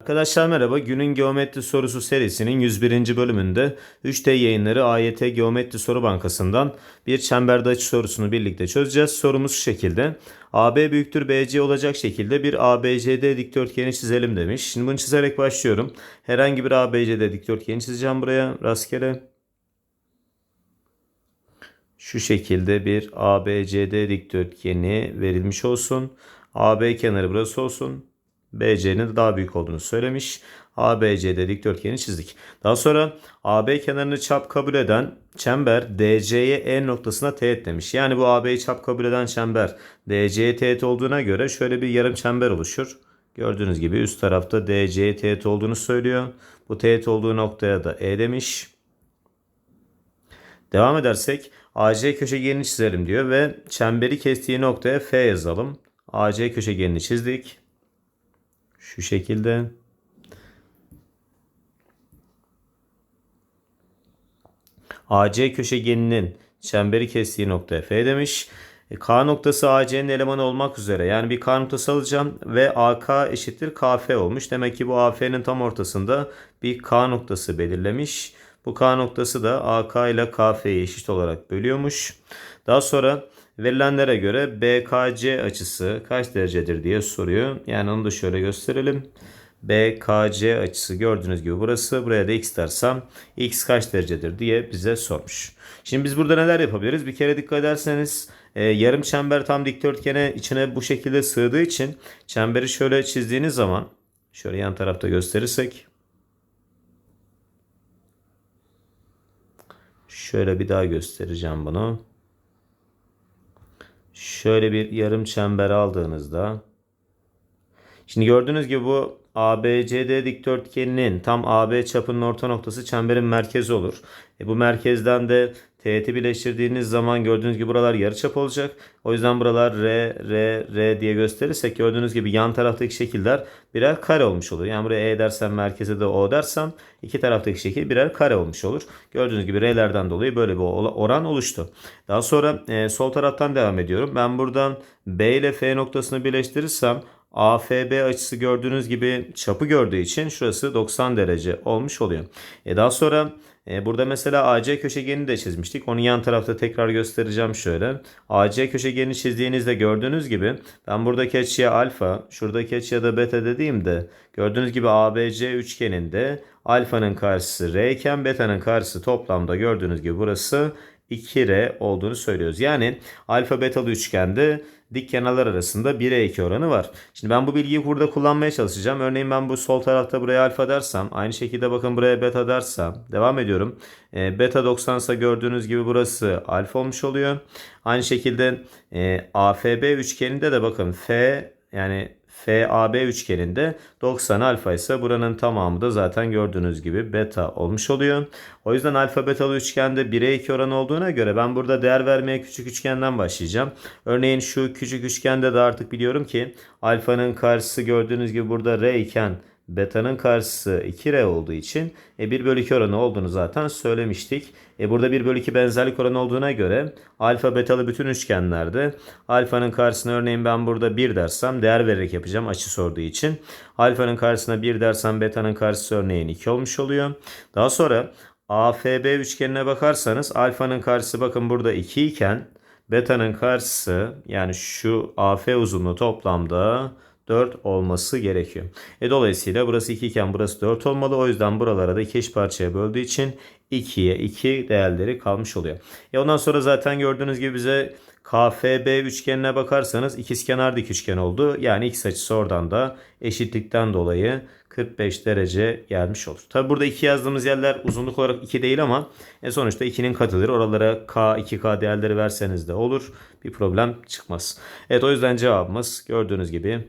Arkadaşlar merhaba. Günün geometri sorusu serisinin 101. bölümünde 3D yayınları AYT Geometri Soru Bankası'ndan bir çemberde açı sorusunu birlikte çözeceğiz. Sorumuz şu şekilde. AB büyüktür BC olacak şekilde bir ABCD dikdörtgeni çizelim demiş. Şimdi bunu çizerek başlıyorum. Herhangi bir ABCD dikdörtgeni çizeceğim buraya rastgele. Şu şekilde bir ABCD dikdörtgeni verilmiş olsun. AB kenarı burası olsun. BC'nin de daha büyük olduğunu söylemiş. ABCD dikdörtgeni çizdik. Daha sonra AB kenarını çap kabul eden çember DC'ye E noktasına teğet demiş. Yani bu AB'yi çap kabul eden çember DC'ye teğet olduğuna göre şöyle bir yarım çember oluşur. Gördüğünüz gibi üst tarafta DC'ye teğet olduğunu söylüyor. Bu teğet olduğu noktaya da E demiş. Devam edersek AC köşegenini çizelim diyor ve çemberi kestiği noktaya F yazalım. AC köşegenini çizdik. Şu şekilde. AC köşegeninin çemberi kestiği noktaya F demiş. E, K noktası AC'nin elemanı olmak üzere. Yani bir K noktası alacağım ve AK eşittir KF olmuş. Demek ki bu AF'nin tam ortasında bir K noktası belirlemiş. Bu K noktası da AK ile KF'yi eşit olarak bölüyormuş. Daha sonra verilenlere göre BKC açısı kaç derecedir diye soruyor. Yani onu da şöyle gösterelim. BKC açısı gördüğünüz gibi burası. Buraya da x dersem x kaç derecedir diye bize sormuş. Şimdi biz burada neler yapabiliriz? Bir kere dikkat ederseniz e, yarım çember tam dikdörtgene içine bu şekilde sığdığı için çemberi şöyle çizdiğiniz zaman şöyle yan tarafta gösterirsek şöyle bir daha göstereceğim bunu. Şöyle bir yarım çember aldığınızda Şimdi gördüğünüz gibi bu ABCD dikdörtgeninin tam AB çapının orta noktası çemberin merkezi olur. E bu merkezden de teğeti birleştirdiğiniz zaman gördüğünüz gibi buralar yarıçap olacak. O yüzden buralar R, R, R diye gösterirsek gördüğünüz gibi yan taraftaki şekiller birer kare olmuş olur. Yani buraya E dersem merkeze de O dersem iki taraftaki şekil birer kare olmuş olur. Gördüğünüz gibi R'lerden dolayı böyle bir oran oluştu. Daha sonra e, sol taraftan devam ediyorum. Ben buradan B ile F noktasını birleştirirsem AFB açısı gördüğünüz gibi çapı gördüğü için şurası 90 derece olmuş oluyor. E daha sonra e, burada mesela AC köşegenini de çizmiştik. Onu yan tarafta tekrar göstereceğim şöyle. AC köşegenini çizdiğinizde gördüğünüz gibi ben buradaki açıya alfa, şuradaki açıya da beta dediğimde gördüğünüz gibi ABC üçgeninde alfanın karşısı R iken beta'nın karşısı toplamda gördüğünüz gibi burası 2R olduğunu söylüyoruz. Yani alfa betalı üçgende dik kenarlar arasında 1'e 2 oranı var. Şimdi ben bu bilgiyi burada kullanmaya çalışacağım. Örneğin ben bu sol tarafta buraya alfa dersem aynı şekilde bakın buraya beta dersem devam ediyorum. E, beta 90 ise gördüğünüz gibi burası alfa olmuş oluyor. Aynı şekilde e, AFB üçgeninde de bakın F yani FAB üçgeninde 90 alfa ise buranın tamamı da zaten gördüğünüz gibi beta olmuş oluyor. O yüzden alfa betalı üçgende 1'e 2 oran olduğuna göre ben burada değer vermeye küçük üçgenden başlayacağım. Örneğin şu küçük üçgende de artık biliyorum ki alfanın karşısı gördüğünüz gibi burada R iken Beta'nın karşısı 2R olduğu için e, 1 bölü 2 oranı olduğunu zaten söylemiştik. E, burada 1 bölü 2 benzerlik oranı olduğuna göre alfa betalı bütün üçgenlerde alfanın karşısına örneğin ben burada 1 dersem değer vererek yapacağım açı sorduğu için. Alfanın karşısına 1 dersem beta'nın karşısı örneğin 2 olmuş oluyor. Daha sonra AFB üçgenine bakarsanız alfanın karşısı bakın burada 2 iken beta'nın karşısı yani şu AF uzunluğu toplamda 4 olması gerekiyor. E dolayısıyla burası 2 iken burası 4 olmalı. O yüzden buralara da 2 eş parçaya böldüğü için 2'ye 2 değerleri kalmış oluyor. E ondan sonra zaten gördüğünüz gibi bize KFB üçgenine bakarsanız ikizkenar dik üçgen oldu. Yani x açısı oradan da eşitlikten dolayı 45 derece gelmiş olur. Tabi burada 2 yazdığımız yerler uzunluk olarak 2 değil ama e sonuçta 2'nin katıdır. Oralara K, 2K değerleri verseniz de olur. Bir problem çıkmaz. Evet o yüzden cevabımız gördüğünüz gibi